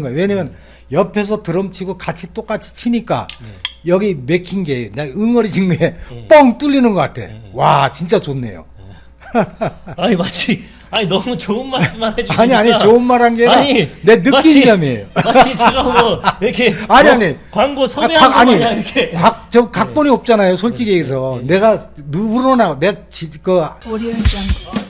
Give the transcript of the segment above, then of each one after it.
거예요. 왜냐면 옆에서 드럼 치고 같이 똑같이 치니까 여기 맥힌 게 응어리 직면에 네. 뻥 뚫리는 것 같아. 와 진짜 좋네요. 아니 마치 아니 너무 좋은 말씀만 해주시니까 아니 아니 좋은 말 한 게 아니라 아니, 내 마치- 느낌이야며. 마치 제가 뭐 이렇게 아니, 어, 아니. 광고 아, 섭외한 아니 마냥 이렇게 각, 저 각본이 없잖아요. 솔직히 얘기해서 내가 누구로나 내가 지, 그 Audio Jungle.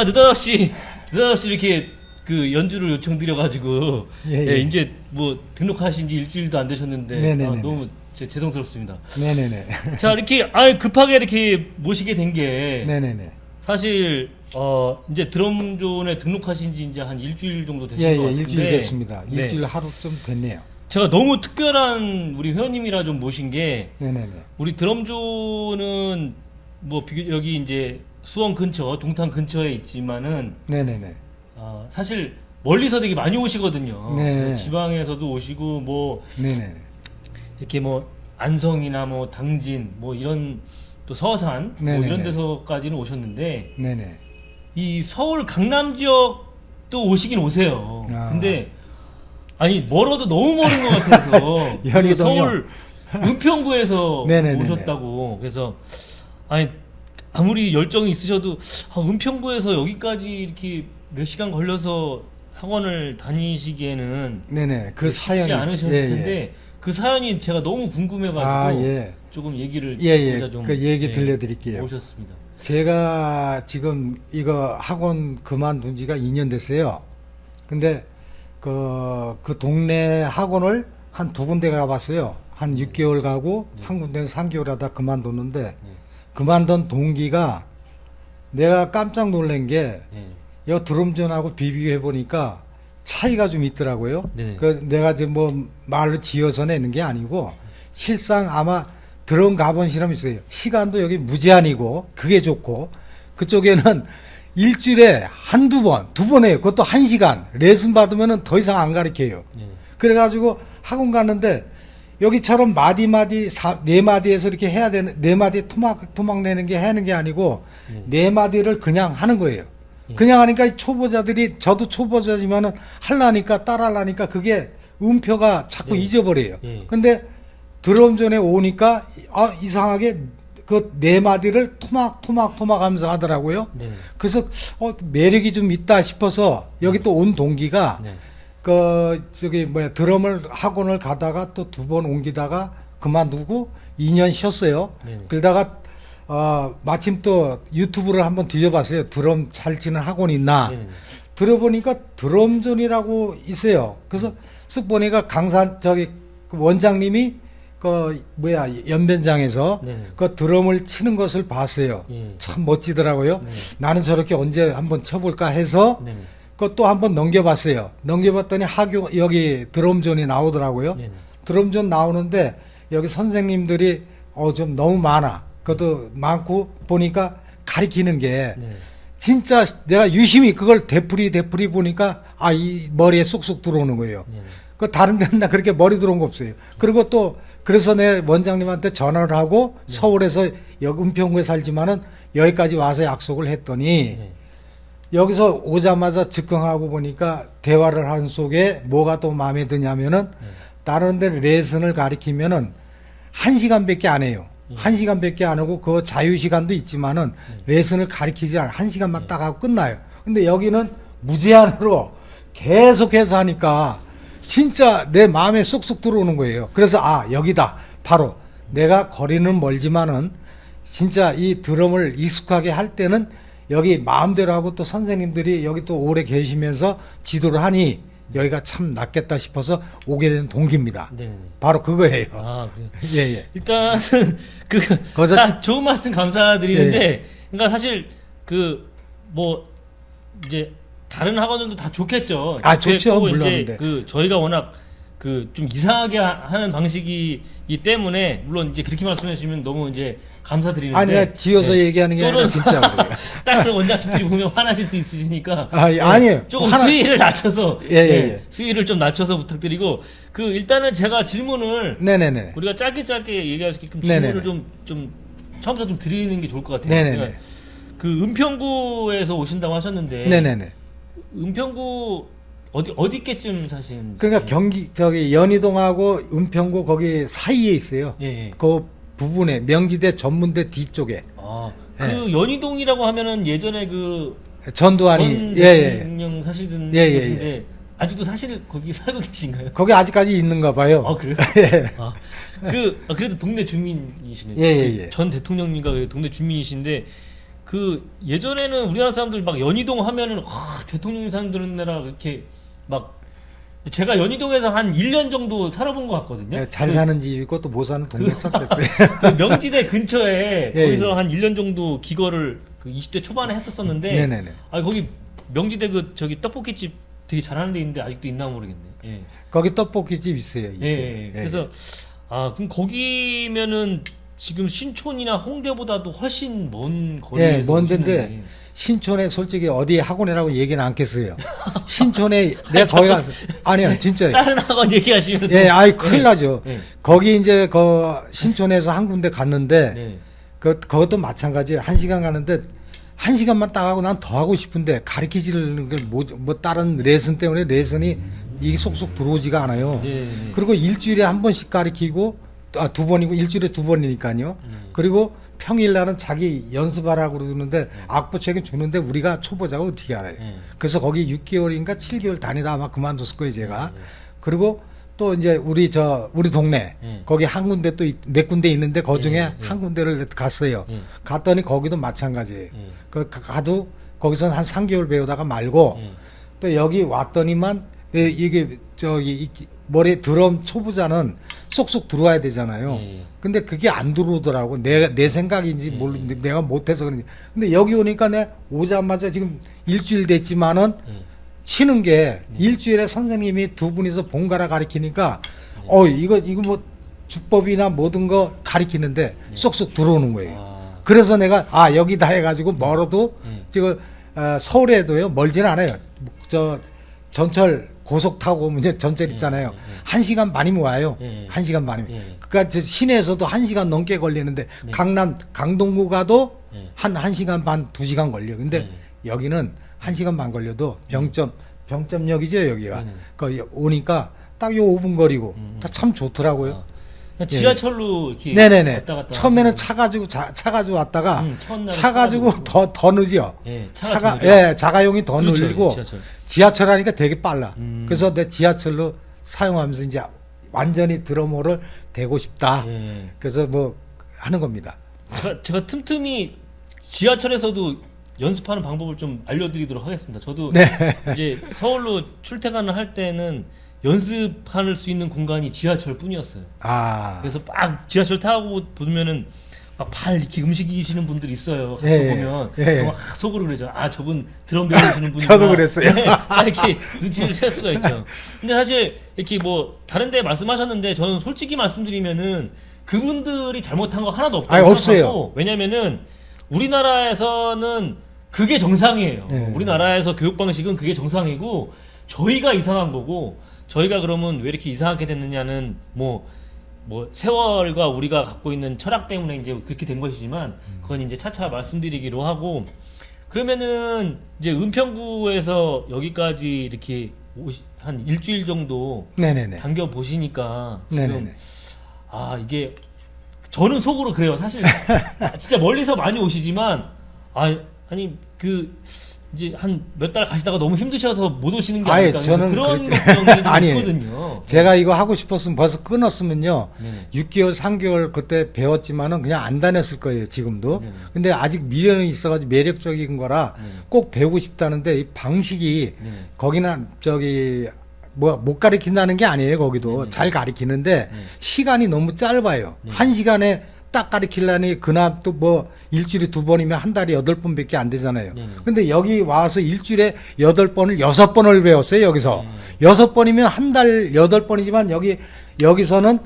제가 느닷없이 느닷없이 이렇게 그 연주를 요청드려가지고 예, 예, 예. 이제 뭐 등록하신 지 일주일도 안 되셨는데 네네네네. 아, 너무 제- 죄송스럽습니다. 네네네. 자 이렇게 아 급하게 이렇게 모시게 된 게 네네네. 사실 어 이제 드럼존에 등록하신 지 이제 한 일주일 정도 되신 예, 것 예, 같은데 일주일 됐습니다. 네. 일주일 하루 좀 됐네요. 제가 너무 특별한 우리 회원님이라 좀 모신 게 네네네. 우리 드럼존은 뭐 비교- 여기 이제 수원 근처 동탄 근처에 있지만은 네네네. 아, 사실 멀리서 되게 많이 오시거든요. 네. 지방에서도 오시고 뭐 네네. 이렇게 뭐 안성이나 뭐 당진 뭐 이런 또 서산 뭐 네네네. 이런 데서까지는 오셨는데 네네. 이 서울 강남 지역도 오시긴 오세요. 아. 근데 아니 멀어도 너무 멀은 것 같아서 연희동이요? 서울 은평구에서 네네네네. 오셨다고 그래서 아니 아무리 열정이 있으셔도 아, 은평구에서 여기까지 이렇게 몇 시간 걸려서 학원을 다니시기에는 네네. 그 쉽지 사연이 않으셨을 예, 예. 텐데 그 사연이 제가 너무 궁금해가지고 아, 예. 조금 얘기를 예, 예. 좀, 그 얘기 예, 들려드릴게요. 오셨습니다. 제가 지금 이거 학원 그만둔 지가 2년 됐어요. 근데 그, 그 동네 학원을 한 두 군데 가봤어요. 한 6개월 가고 네. 한 군데는 3개월 하다 그만뒀는데 그만둔 동기가 내가 깜짝 놀란 게 네. 여 드럼전하고 비교해 보니까 차이가 좀 있더라고요. 네. 그 내가 지금 뭐 말로 지어서 내는 게 아니고 실상 아마 드럼 가본 실험이 있어요. 시간도 여기 무제한이고 그게 좋고 그쪽에는 일주일에 한두 번, 두 번 해요. 그것도 한 시간. 레슨 받으면은 더 이상 안 가르쳐요. 네. 그래가지고 학원 갔는데 여기처럼 마디 마디 사, 네 마디에서 이렇게 해야 되는 네 마디 토막 토막 내는 게 하는 게 아니고 네. 네 마디를 그냥 하는 거예요. 예. 그냥 하니까 이 초보자들이 저도 초보자지만은 할라니까 따라하니까 그게 음표가 자꾸 네. 잊어버려요. 예. 근데 드럼 전에 오니까 아 이상하게 그 네 마디를 토막 토막 토막 하면서 하더라고요. 네. 그래서 어 매력이 좀 있다 싶어서 여기 또 온 동기가 네. 그 저기 뭐야 드럼을 학원을 가다가 또 두 번 옮기다가 그만두고 2년 쉬었어요. 네. 그러다가 어 마침 또 유튜브를 한번 뒤져봤어요. 드럼 잘 치는 학원 있나? 네. 들어보니까 드럼존이라고 있어요. 그래서 쓱 보니까 강산 저기 그 원장님이 그 뭐야 연변장에서 네. 그 드럼을 치는 것을 봤어요. 예. 참 멋지더라고요. 네. 나는 저렇게 언제 한번 쳐볼까 해서 네. 그것도 한번 넘겨봤어요. 넘겨봤더니 학교 여기 드럼존이 나오더라고요. 네. 드럼존 나오는데 여기 선생님들이 어 좀 너무 많아. 그것도 많고 보니까 가리키는 게 네. 진짜 내가 유심히 그걸 되풀이 되풀이 보니까 아 이 머리에 쏙쏙 들어오는 거예요. 네. 그 다른 데는 나 그렇게 머리 들어온 거 없어요. 그리고 또 그래서 내 원장님한테 전화를 하고 네. 서울에서 여기 은평구에 살지만은 여기까지 와서 약속을 했더니 네. 여기서 오자마자 즉흥하고 보니까 대화를 한 속에 뭐가 또 마음에 드냐면은 네. 다른 데 레슨을 가리키면은 한 시간밖에 안 해요. 예. 한 시간밖에 안 하고 그 자유 시간도 있지만은 네. 레슨을 가리키지 않아 한 시간만 딱 하고 끝나요. 근데 여기는 무제한으로 계속해서 하니까 진짜 내 마음에 쏙쏙 들어오는 거예요. 그래서 아 여기다 바로 내가 거리는 멀지만은 진짜 이 드럼을 익숙하게 할 때는 여기 마음대로 하고 또 선생님들이 여기 또 오래 계시면서 지도를 하니 여기가 참 낫겠다 싶어서 오게 된 동기입니다. 네. 바로 그거예요. 아. 예, 예. 일단 그 거기서- 다 좋은 말씀 감사드리는데 예, 그러니까 사실 그 뭐 이제 다른 학원들도 다 좋겠죠. 아, 좋죠. 그랬고 물론, 이제 네. 그 저희가 워낙 그 좀 이상하게 하- 하는 방식이기 때문에 물론 이제 그렇게 말씀해 주시면 너무 이제 감사드리는데 아니, 내가 지어서 네. 얘기하는 게 아니라 또는- 진짜 그래요. 다른 원장님들이 보면 화나실 수 있으시니까 아, 네, 아니에요. 조금 화나- 수위를 낮춰서 예, 예, 네, 예. 수위를 좀 낮춰서 부탁드리고 그 일단은 제가 질문을 네네네. 우리가 짧게 짧게 얘기할 수 있게끔 네네네. 질문을 좀좀 처음부터 좀 드리는 게 좋을 것 같아요. 네네네. 그러니까 그 은평구에서 오신다고 하셨는데 네네네. 은평구 어디 어디께쯤 사시는? 그러니까 경기 저기 연희동하고 은평구 거기 사이에 있어요. 예. 예. 그 부분에 명지대 전문대 뒤쪽에 아, 예. 그 연희동이라고 하면은 예전에 그 전두환이 전 예, 예. 대통령 사시던 예, 예, 곳인데 아직도 사실 거기 살고 계신가요? 거기 아직까지 있는가 봐요. 아 그래요? 예. 아, 그 아, 그래도 동네 주민이시네. 예, 예, 예. 전 대통령님과 그 동네 주민이신데 그 예전에는 우리나라 사람들 막 연희동 하면은 아, 대통령이 사는 데라 이렇게 막 제가 연희동에서 한 1년 정도 살아본 것 같거든요. 예, 잘 사는 집이고 또 못 사는 동네 섞였어요. 그 명지대 근처에 예, 거기서 예. 한 1년 정도 기거를 그 20대 초반에 했었었는데 네네네. 아 거기 명지대 그 저기 떡볶이 집 되게 잘하는 데 있는데 아직도 있나 모르겠네. 예. 거기 떡볶이집 있어요. 예, 이게. 예. 예, 그래서 아 그럼 거기면은 지금 신촌이나 홍대보다도 훨씬 먼 거리에서 예, 먼 데인데 오시는데. 신촌에 솔직히 어디 학원이라고 얘기는 않겠어요. 신촌에 내가 거기 가서 아니요 진짜요. 다른 학원 얘기하시면 예, 아이 큰일 나죠. 예. 거기 이제 그 신촌에서 한 군데 갔는데 네. 그 그것도 마찬가지예요. 한 시간 가는데 한 시간만 딱 하고 난 더 하고 싶은데 가르치지는 걸뭐 뭐 다른 레슨 때문에 레슨이 이게 속속 들어오지가 않아요. 네, 네. 그리고 일주일에 한 번씩 가르치고 아, 두 번이고 일주일에 두 번이니까요. 음. 그리고 평일 날은 자기 연습하라고 그러는데 악보 책임 주는데 우리가 초보자가 어떻게 알아요. 네. 그래서 거기 6개월인가 7개월 다니다 아마 그만뒀을 거예요, 제가. 네. 그리고 또 이제 우리 저 우리 동네 네. 거기 한 군데 또 몇 군데 있는데 그 중에 네, 네. 한 군데를 갔어요. 네. 갔더니 거기도 마찬가지예요. 네. 그 가- 가도 거기서 한 3개월 배우다가 말고 네. 또 여기 왔더니만 네, 이게 저기 이- 머리 드럼 초보자는 쏙쏙 들어와야 되잖아요. 예. 근데 그게 안 들어오더라고. 내, 내 생각인지 모르는데 내가 못해서 그런지. 근데 여기 오니까 내 오자마자 지금 일주일 됐지만은 네. 치는 게 일주일에 선생님이 두 분이서 본가라 가리키니까 어 이거 이거 뭐 주법이나 모든 거 가리키는데 쏙쏙 들어오는 거예요. 아. 그래서 내가 아 여기다 해가지고 멀어도 음. 지금 어, 서울에도요 멀지는 않아요. 저 전철 고속 타고 이제 전철 있잖아요. 음, 음. 한 시간 반이면 와요. 음. 한 시간 반이면. 음. 그러니까 저 시내에서도 한 시간 넘게 걸리는데 네. 강남 강동구 가도 음. 한한 시간 반 두 시간 걸려. 근데 음. 여기는 한 시간 반 걸려도 병점 병점역이죠 여기가. 음. 그 오니까 딱 요 5분 거리고 음. 다참 좋더라고요. 아. 그러니까 지하철로 이렇게 네네네. 왔다 갔다 처음에는 하시는 차 가지고 자, 차 가지고 왔다가 음, 날은 차 가지고. 더 더 늦죠. 예, 차가 차가 더 늦어요. 예 자가용이 더 그렇죠, 늘리고 지하철. 지하철 하니까 되게 빨라. 음. 그래서 내 지하철로 사용하면서 이제 완전히 드러머를 대고 싶다. 예. 그래서 뭐 하는 겁니다. 제가, 제가 틈틈이 지하철에서도 연습하는 방법을 좀 알려드리도록 하겠습니다. 저도 네. 이제 서울로 출퇴근을 할 때는 연습할 수 있는 공간이 지하철뿐이었어요. 아. 그래서 막 지하철 타고 보면은 막발 이렇게 움직이시는 분들 있어요. 가끔 예, 예. 보면 예, 예. 정말 속으로 그러죠. 아 저분 드럼 배우시는 분이 저도 그랬어요. 이렇게 눈치를 챌 수가 있죠. 근데 사실 이렇게 뭐 다른데 말씀하셨는데 저는 솔직히 말씀드리면은 그분들이 잘못한 거 하나도 없다고 아니, 없어요. 생각하고 왜냐면은 우리나라에서는 그게 정상이에요. 예. 우리나라에서 교육 방식은 그게 정상이고 저희가 이상한 거고 저희가 그러면 왜 이렇게 이상하게 됐느냐는 뭐 뭐 세월과 우리가 갖고 있는 철학 때문에 이제 그렇게 된 것이지만 그건 이제 차차 말씀드리기로 하고 그러면은 이제 은평구에서 여기까지 이렇게 오시, 한 일주일 정도 네네네. 당겨 보시니까 지금 네네네. 아 이게 저는 속으로 그래요 사실 아, 진짜 멀리서 많이 오시지만 아 아니 그 이제 한 몇 달 가시다가 너무 힘드셔서 못 오시는 게 아예 아닐까 저는 그런 그랬죠. 걱정이 좀 아니에요. 있거든요. 제가 이거 하고 싶었으면 벌써 끊었으면요. 네네. 6개월, 3개월 그때 배웠지만은 그냥 안 다녔을 거예요, 지금도. 네네. 근데 아직 미련이 있어가지고 매력적인 거라 네네. 꼭 배우고 싶다는데 이 방식이 네네. 거기는 저기 뭐 못 가리킨다는 게 아니에요, 거기도. 네네. 잘 가리키는데 네. 시간이 너무 짧아요. 네. 한 시간에 딱 가리키려니 그날 또뭐 일주일에 두 번이면 한 달에 여덟 번밖에 안 되잖아요. 네네. 근데 여기 와서 일주일에 여덟 번을 여섯 번을 배웠어요, 여기서. 네. 여섯 번이면 한 달 여덟 번이지만 여기 여기서는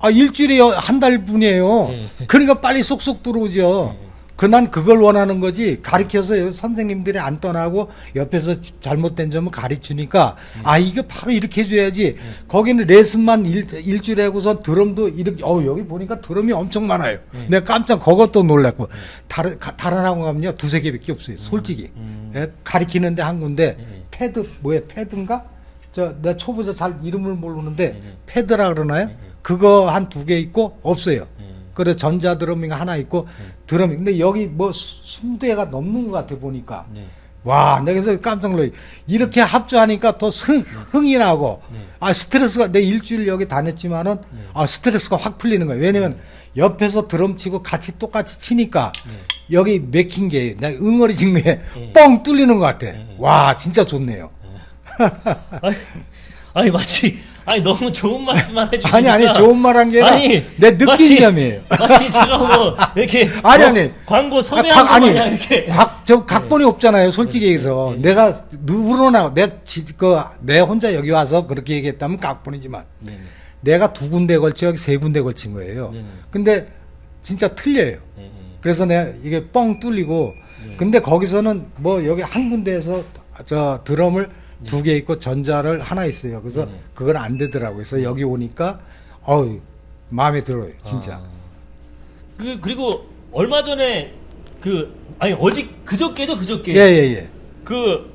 아 일주일에 한달 뿐이에요. 네. 그러니까 빨리 쏙쏙 들어오죠. 네. 그난 그걸 원하는 거지 가르쳐서 여기 선생님들이 안 떠나고 옆에서 지- 잘못된 점을 가르치니까 아 이거 바로 이렇게 해줘야지 거기는 레슨만 일, 일주일에 하고서 드럼도 이렇게 어 여기 보니까 드럼이 엄청 많아요 내가 깜짝 그것도 놀랐고 다른 가- 다른 학원 가면요 두세 개밖에 없어요 솔직히 음. 예, 가리키는데 한 군데 네. 패드 뭐야 패드인가 저 내가 초보자 잘 이름을 모르는데 네. 패드라 그러나요 그거 한 두 개 있고 없어요 네. 그래 전자 드럼이 하나 있고 드럼이 근데 여기 뭐 수- 20대가 넘는 것 같아 보니까. 네. 와 내가 그래서 깜짝 놀라 이렇게 합주하니까 더 승, 흥이 나고. 네. 아 스트레스가 내 일주일 여기 다녔지만은 아 스트레스가 확 풀리는 거예요. 왜냐면 옆에서 드럼 치고 같이 똑같이 치니까 네. 여기 맥힌 게 내가 응어리진 네. 게뻥 뚫리는 것 같아. 네. 와 진짜 좋네요. 아니, 아니 마치 아니 너무 좋은 말씀만 해주시니까 아니 아니 좋은 말 한 게 아니라 아니, 내 느낀 마치- 점이에요 마치 제가 뭐 이렇게 아니, 뭐 아니. 광고 아, 섭외한 각- 거 아니, 마냥 이렇게 각, 저 각본이 없잖아요, 솔직히 해서. 네. 내가 누구로나, 내, 지- 그, 내 혼자 여기 와서 그렇게 얘기했다면 각본이지만, 네. 네. 내가 두 군데 걸쳐, 여기 세 군데 걸친 거예요. 네. 근데 진짜 틀려요. 네. 네. 그래서 내가 이게 뻥 뚫리고, 근데 거기서는 뭐 여기 한 군데에서 저 드럼을 두 개 있고 전자를 하나 있어요. 그래서 네. 그건 안 되더라고요. 그래서 여기 오니까, 어우, 마음에 들어요, 진짜. 아. 그 그리고 얼마 전에 그 아니 어제 그저께죠 그저께 예, 예, 예. 그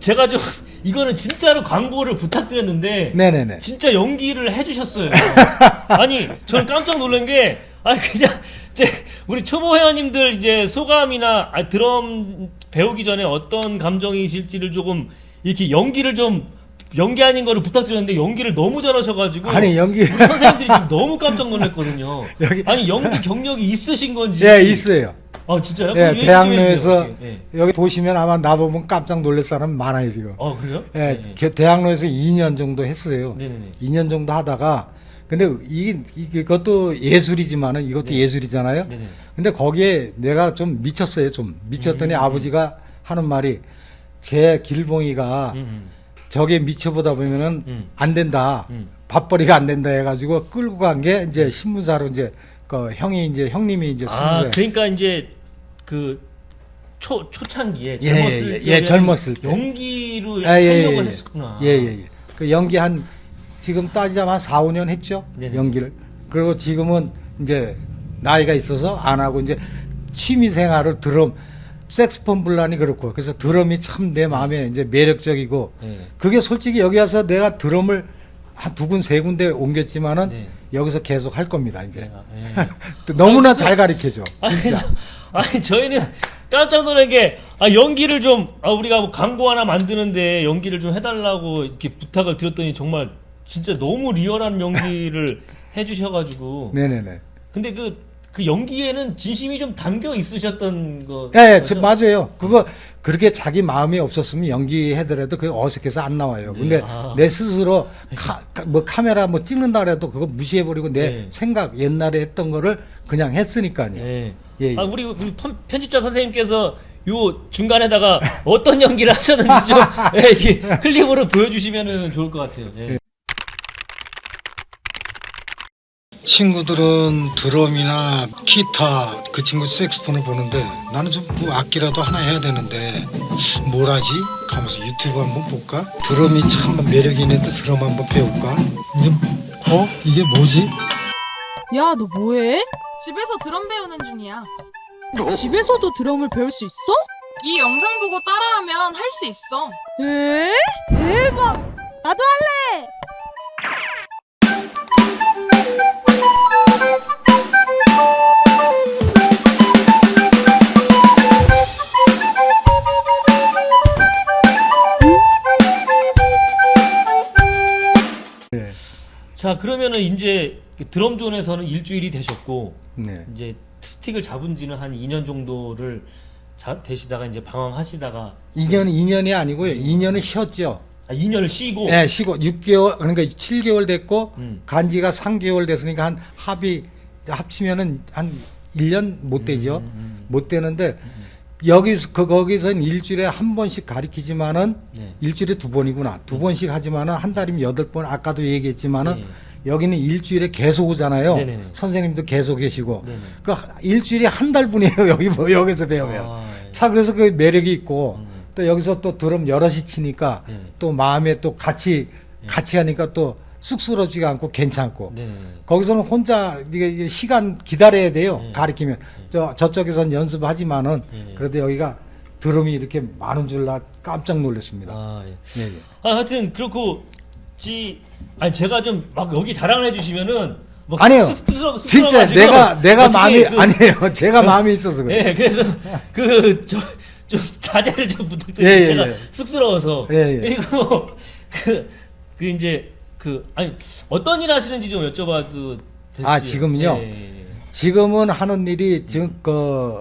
제가 좀 이거는 진짜로 광고를 부탁드렸는데 네네네. 진짜 연기를 해주셨어요. 아니 저는 깜짝 놀란 게 아니 그냥 제 우리 초보 회원님들 이제 소감이나 아, 드럼 배우기 전에 어떤 감정이실지를 조금 이렇게 연기를 좀 연기 아닌 거를 부탁드렸는데 연기를 너무 잘하셔가지고 아니, 연기. 선생님들이 지금 너무 깜짝 놀랐거든요. 여기- 아니 연기 경력이 있으신 건지. 예, 있어요. 아 진짜요? 예, 그럼 얘기 좀 대학로에서 해주세요. 예. 여기 보시면 아마 나 보면 깜짝 놀랄 사람 많아요 지금. 어 그래요? 예, 네. 겨- 대학로에서 2년 정도 했어요. 네네네. 2년 정도 하다가 근데 이게 이것도 예술이지만은 이것도 네. 예술이잖아요. 네네. 근데 거기에 내가 좀 미쳤어요. 좀 미쳤더니 음. 아버지가 하는 말이 제 길봉이가 음, 음. 저게 미쳐보다 보면은 음. 안 된다. 음. 밥벌이가 안 된다 해가지고 끌고 간 게 이제 신문사로 이제 그 형이 이제 형님이 이제 아 신문사에 그러니까 이제 그 초 초창기에 예, 젊었을 예, 예, 때 예, 젊었을 때. 연기로 아, 예, 예, 예. 했었구나. 예, 예, 예. 그 연기 한 지금 따지자면 한 4, 5년 했죠. 네네. 연기를. 그리고 지금은 이제 나이가 있어서 안 하고 이제 취미 생활을 드럼 색스폰 불라니 그렇고 그래서 드럼이 참 내 마음에 이제 매력적이고 네. 그게 솔직히 여기 와서 내가 드럼을 한 두 군 세 군데 옮겼지만은 네. 여기서 계속 할 겁니다 이제 네. 또 너무나 아니, 잘 가르쳐줘 아니, 진짜 저, 아니 저희는 깜짝 놀란 게 아, 연기를 좀 아, 우리가 뭐 광고 하나 만드는데 연기를 좀 해달라고 이렇게 부탁을 드렸더니 정말 진짜 너무 리얼한 연기를 해주셔가지고 네네네 근데 그 그 연기에는 진심이 좀 담겨 있으셨던 거. 예? 저, 맞아요. 그거 그렇게 자기 마음이 없었으면 연기해더라도 그게 어색해서 안 나와요. 근데 아. 내 스스로 카, 카- 뭐 카메라 뭐 찍는다 그래도 그거 무시해버리고 내 네. 생각 옛날에 했던 거를 그냥 했으니까요. 예. 예, 예. 아, 우리, 우리 편- 편집자 선생님께서 요 중간에다가 어떤 연기를 하셨는지 좀 예, 클립으로 보여주시면 좋을 것 같아요. 예. 친구들은 드럼이나 기타 그 친구 색스폰을 보는데 나는 좀 그 악기라도 하나 해야 되는데 뭘 하지? 가면서 유튜브 한번 볼까? 드럼이 참 매력이 있는데 드럼 한번 배울까? 이게 어? 이게 뭐지? 야, 너 뭐해? 집에서 드럼 배우는 중이야. 집에서도 드럼을 배울 수 있어? 이 영상 보고 따라하면 할 수 있어. 에? 대박! 나도 할래! 자 그러면은 이제 그 드럼존에서는 일주일이 되셨고 네. 이제 스틱을 잡은 지는 한 2년 정도를 자, 되시다가 이제 방황하시다가 2년 2년이 아니고요. 2년은 쉬었죠. 아, 2년을 쉬고 예, 쉬고 6개월 그러니까 7개월 됐고 음. 간지가 3개월 됐으니까 한 합이 합치면은 한 1년 못 되죠. 음, 못 되는데 여기서 그 거기서는 일주일에 한 번씩 가리키지만은 네. 일주일에 두 번이구나. 두 번씩 하지만은 한 달이면 여덟 번 아까도 얘기했지만은 네. 여기는 일주일에 계속 오잖아요. 네네네. 선생님도 계속 계시고. 네네. 그 일주일에 한 달분이에요. 여기 뭐 여기서 배우면. 아, 예. 차 그래서 그 매력이 있고 음. 또 여기서 또 드럼 여럿이 치니까 네. 또 마음에 또 같이 같이 하니까 또 쑥스럽지가 않고 괜찮고 네. 거기서는 혼자 이게 시간 기다려야 돼요 네. 가리키면 저 저쪽에서는 연습하지만은 네. 그래도 여기가 드럼이 이렇게 많은 줄 나 깜짝 놀랐습니다. 아, 예. 예, 예. 아, 하여튼 그렇고 지 아니 제가 좀 막 여기 자랑을 해주시면은 막 아니요. 쑥- 쑥스러- 진짜 내가 내가 마음이 그- 아니에요. 제가 마음이 있어서 그래. 예, 그래서 그좀 자제를 좀 부탁드려요. 예, 예, 제가 예. 쑥스러워서. 예, 예. 그리고 그, 그 이제 그 아니 어떤 일 하시는지 좀 여쭤봐도 될지. 아, 지금요? 예, 예, 예. 지금은 하는 일이 지금 그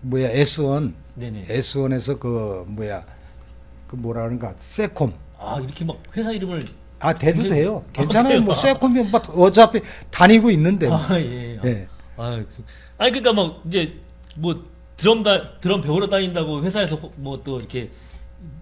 뭐야 S1 네네. S1에서 그 뭐야 그 뭐라 그런가 세콤 아 이렇게 막 회사 이름을 아 대도 근데- 돼요. 아, 괜찮아요. 그래요? 뭐 세콤이 뭐 어차피 다니고 있는데. 아 예. 예. 아, 그, 아니 그러니까 막 이제 뭐 드럼 다 드럼 배우러 다닌다고 회사에서 뭐 또 이렇게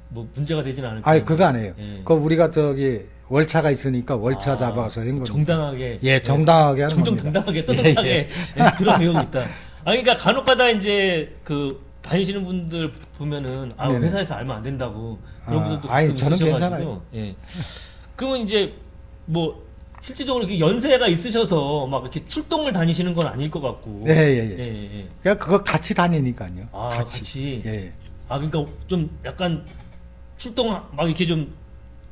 뭐 문제가 되지는 않을 아니 거예요. 그거 아니에요. 예. 그 우리가 저기 월차가 있으니까 월차 아, 잡아서 한 거. 정당하게 예, 정당하게 하는 정정 겁니다. 당당하게 떳떳하게 예, 예, 드럼 배우고 있다. 아 그러니까 간혹가다 이제 그 다니시는 분들 보면은 아 네네. 회사에서 알면 안 된다고 그런 아, 분들도 아니, 가끔 저는 있으셔가지고, 괜찮아요. 예. 그러면 이제 뭐 실질적으로 이렇게 연세가 있으셔서 막 이렇게 출동을 다니시는 건 아닐 것 같고. 예, 예, 예. 예, 예, 예. 그냥 그거 같이 다니니까요. 아, 같이. 같이. 예. 예. 아 그러니까 좀 약간 출동 막 이렇게 좀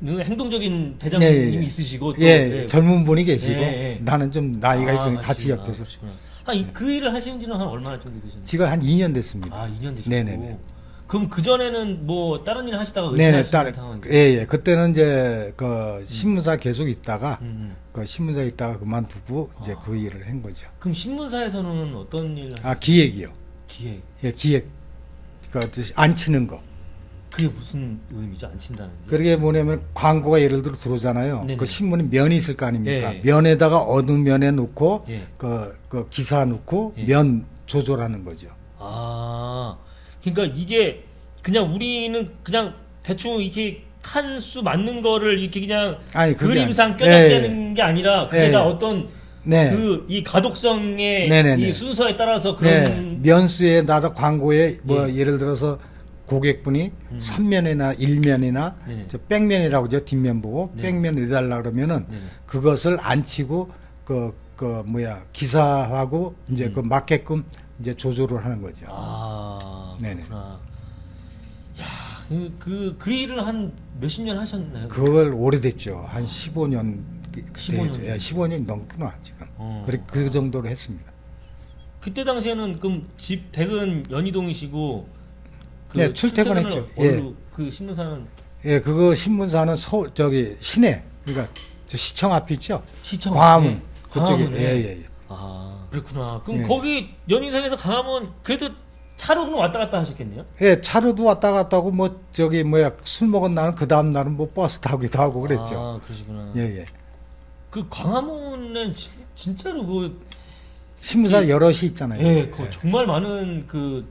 행동적인 대장님이 예, 예, 예. 있으시고 또, 예, 예, 젊은 분이 계시고 예, 예. 나는 좀 나이가 아, 있으니 같이 아, 옆에서 그러시구나. 아, 이- 그 일을 하신 지는 한 얼마나 정도 되셨나요? 지금 한 2년 됐습니다. 아, 2년 되셨고. 네네네. 그럼 그 전에는 뭐 다른 일 하시다가 네네, 은퇴하시는 딸, 상황이 예, 예. 그때는 이제 그 신문사 계속 있다가 음. 그 신문사 있다가 그만두고 이제 아. 그 일을 한 거죠. 그럼 신문사에서는 어떤 일을 하셨어요? 아, 기획이요. 기획. 예, 기획. 그안 치는 거. 그게 무슨 의미죠? 안 친다는 게? 그게 뭐냐면 광고가 예를 들어 들어오잖아요. 네네. 그 신문에 면이 있을 거 아닙니까? 예. 면에다가 어두운 면에 놓고 예. 그, 그 기사 놓고 예. 면 조절하는 거죠. 아, 그러니까 이게 그냥 우리는 그냥 대충 이렇게 칸수 맞는 거를 이렇게 그냥 아니, 그게 그림상 아니- 껴잡는 게 아니라 그게 예. 다 어떤 네. 그 이 가독성의 네네네. 이 순서에 따라서 네. 그런 면수에 나다 광고에 뭐 예. 예. 를 들어서 고객분이 음. 삼면이나 일면이나 네네. 저 백면이라고 죠 뒷면 보고 네. 백면 내달라 그러면은 네네. 그것을 안 치고 그, 그 뭐야 기사하고 이제 음. 그 맞게끔 이제 조절을 하는 거죠. 아, 네네. 그렇구나. 야, 그, 그, 그 일을 한 몇십 년 하셨나요? 그걸 오래됐죠. 한 15년 15년. 15년, 15년 넘구나 지금. 어. 그래 그 정도로 했습니다. 그때 당시에는 그럼 집 댁은 연희동이시고 그 네, 출퇴근했죠. 예. 그 신문사는 예, 그거 신문사는 서울 저기 시내 그러니까 저 시청 앞에 있죠. 시청 광화문 네. 그쪽에 광화문에. 예예 예. 아 그렇구나. 그럼 네. 거기 연희동에서 강화문 그래도 차로 그럼 왔다 갔다 하셨겠네요. 예, 차로도 왔다 갔다 하고 뭐 저기 뭐야 술 먹은 날은 그 다음 날은 뭐 버스 타기도 하고 그랬죠. 아 그러시구나. 예, 예. 그 광화문은 진, 진짜로 그 신문사 여럿이 있잖아요. 예, 그 정말 많은 그,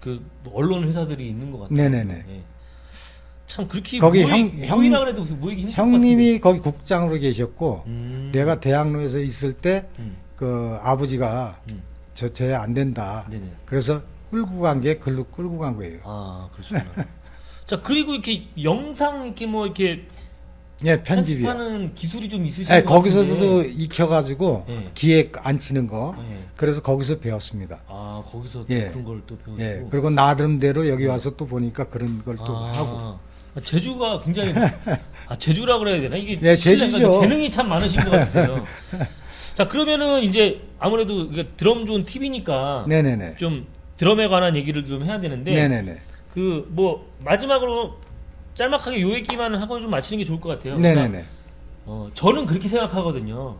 그 언론 회사들이 있는 것 같아요. 네네네. 예. 참 그렇게 거기 모이, 형- 형- 모이라 그래도 모이기 힘들 것 형님이 거기 국장으로 계셨고. 음. 내가 대학로에서 있을 때그 음. 아버지가 음. 저쟤안 된다. 네네. 그래서 끌고 간 게 글로 끌고 간 거예요. 아 그렇구나. 자 그리고 이렇게 영상 이렇게 뭐 이렇게 예, 편집이요. 편집하는 기술이 좀 있으신 예, 것 거기서도 같은데. 익혀가지고 예. 기획 안 치는 거. 예. 그래서 거기서 배웠습니다. 아 거기서 또 예. 그런 걸 또 배우시고. 예, 그리고 나름대로 여기 와서 또 보니까 그런 걸 또 아, 하고. 아, 제주가 굉장히 아 제주라 그래야 되나 이게 예, 실례가 제주죠. 재능이 참 많으신 것 같아요. 자 그러면은 이제 아무래도 이게 드럼 좋은 팁이니까 네네네. 좀 드럼에 관한 얘기를 좀 해야 되는데 네네네. 그 뭐 마지막으로 짤막하게 요 얘기만 하고 좀 마치는 게 좋을 것 같아요. 네네네. 그러니까, 어, 저는 그렇게 생각하거든요.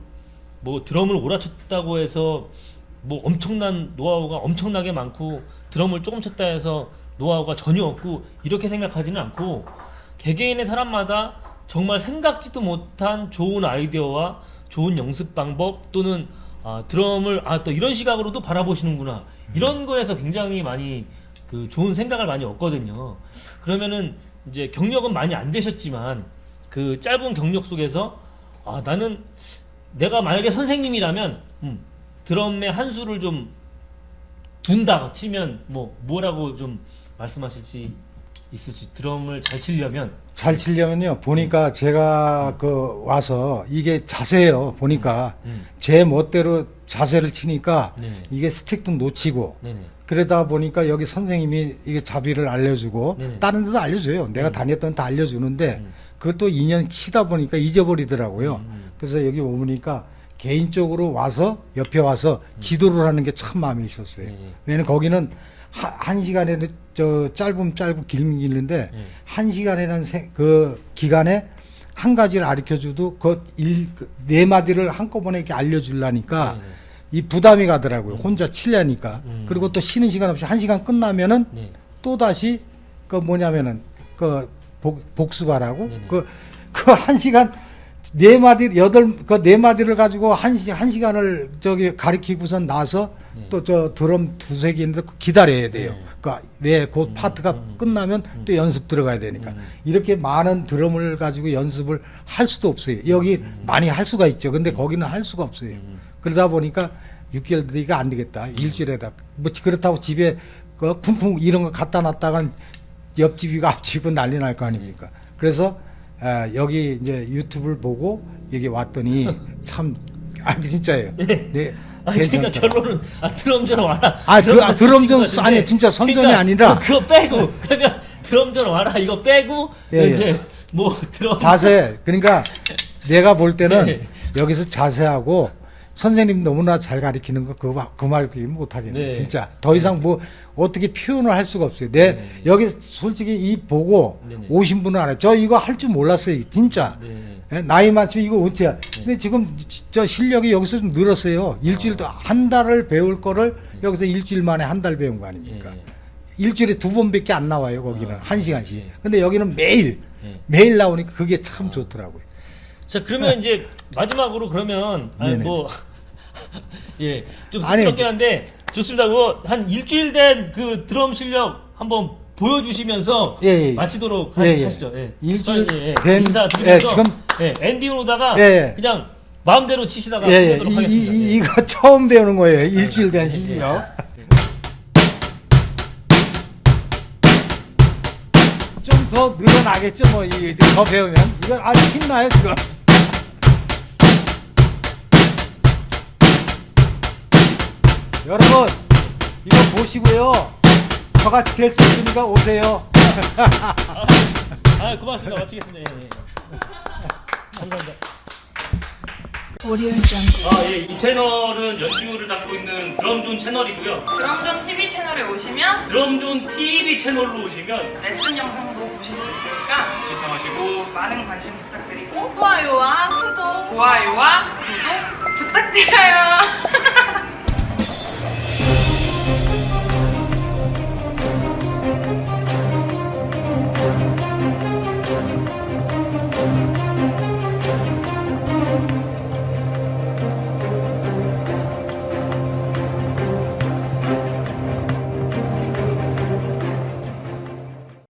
뭐 드럼을 오라쳤다고 해서 뭐 엄청난 노하우가 엄청나게 많고 드럼을 조금 쳤다 해서 노하우가 전혀 없고 이렇게 생각하지는 않고 개개인의 사람마다 정말 생각지도 못한 좋은 아이디어와 좋은 연습 방법 또는 아, 드럼을 아 또 이런 시각으로도 바라보시는구나 이런 거에서 굉장히 많이 그 좋은 생각을 많이 얻거든요. 그러면은 이제 경력은 많이 안 되셨지만 그 짧은 경력 속에서 아 나는 내가 만약에 선생님이라면 음, 드럼의 한 수를 좀 둔다 치면 뭐 뭐라고 좀 말씀하실지 있을지 드럼을 잘 치려면 잘 치려면요. 보니까 제가 그 와서 이게 자세예요. 보니까 음. 제 멋대로 자세를 치니까 네네. 이게 스틱도 놓치고 네네 그러다 보니까 여기 선생님이 이게 자비를 알려주고 네네. 다른 데도 알려줘요. 내가 다녔던 데 알려주는데 음. 그것도 2년 치다 보니까 잊어버리더라고요. 음. 그래서 여기 오니까 개인적으로 와서 옆에 와서 지도를 하는 게 참 마음에 있었어요. 네. 왜냐면 거기는 하- 한 시간에는 저 짧으면 짧고 길면 길는데 네. 한 시간이라는 세- 그 기간에 한 가지를 가르쳐 줘도 그네 마디를 한꺼번에 이렇게 알려주려니까 네네. 이 부담이 가더라고요. 혼자 치려니까. 음. 그리고 또 쉬는 시간 없이 한 시간 끝나면은 네. 또 다시 그 뭐냐면은 그 복, 네네. 그그 한 시간 네 마디 여덟 그 네 마디를 가지고 한시 한 시간을 저기 가리키고선 나서 네. 또저 드럼 두세 개인데 기다려야 돼요. 네. 그러니까 왜그 파트가 음. 끝나면 또 연습 들어가야 되니까 음. 이렇게 많은 드럼을 가지고 연습을 할 수도 없어요. 여기 많이 할 수가 있죠. 근데 거기는 할 수가 없어요. 음. 그러다 보니까 6개월 뒤가 안 되겠다. 일주일에다. 뭐 그렇다고 집에 그 쿵쿵 이런 거 갖다 놨다간 옆집이고 앞집이고 난리 날 거 아닙니까? 그래서 아, 여기 이제 유튜브를 보고 여기 왔더니 참 아, 진짜예요. 네. 아 그러니까 괜찮다. 결론은 아 드럼전 와라. 아, 드- 아, 드럼 치신 것 아니, 같은데. 진짜 선전이 그러니까 아니라. 그 거 빼고 그러면 드럼전 와라 이거 빼고 예, 예. 이제 뭐 드럼 자세. 그러니까 내가 볼 때는 네. 여기서 자세하고 선생님 너무나 잘 가리키는 거 그거 그말 못 하겠네. 네. 진짜 더 이상 뭐 어떻게 표현을 할 수가 없어요. 내 네. 여기 솔직히 이 보고 네네. 오신 분은 알아요. 저 이거 할 줄 몰랐어요. 진짜. 네. 예, 나이 많지만 이거 어째야. 근데 지금 저 실력이 여기서 좀 늘었어요. 일주일도 한 달을 배울 거를 여기서 일주일 만에 한 달 배운 거 아닙니까? 예. 일주일에 두 번밖에 안 나와요. 거기는 아, 한 시간씩. 예. 근데 여기는 매일 예. 매일 나오니까 그게 참 좋더라고요. 자 그러면 이제 마지막으로 그러면 아니 네네. 뭐 예, 좀 아니, 쑥스럽긴 한데 좋습니다. 그거 한 일주일 된 그 드럼 실력 한번 보여주시면서 예, 예. 마치도록 예, 하- 예. 하시죠. 예. 일주일 빨리, 예, 예. 된- 인사 드리면서 예, 지금- 예, 엔딩으로다가 예, 예. 그냥 마음대로 치시다가 예, 예. 끝내도록 이, 하겠습니다. 이, 예. 이거 처음 배우는 거예요. 일주일 된 실력. 좀 더 늘어나겠죠, 뭐, 이, 더 배우면. 이거 아주 신나요, 지금. 여러분, 이거 보시고요. 저같이 될 수 있으니까 오세요. 아 고맙습니다. 마치겠습니다. 예, 예. 감사합니다. 아, 예, 이 채널은 연주를 담고 있는 드럼존 채널이고요. 드럼존 TV 채널에 오시면 드럼존 TV 채널로 오시면 레슨 영상도 보실 수 있으니까 시청하시고 많은 관심 부탁드리고 좋아요와 구독 좋아요와 구독 부탁드려요.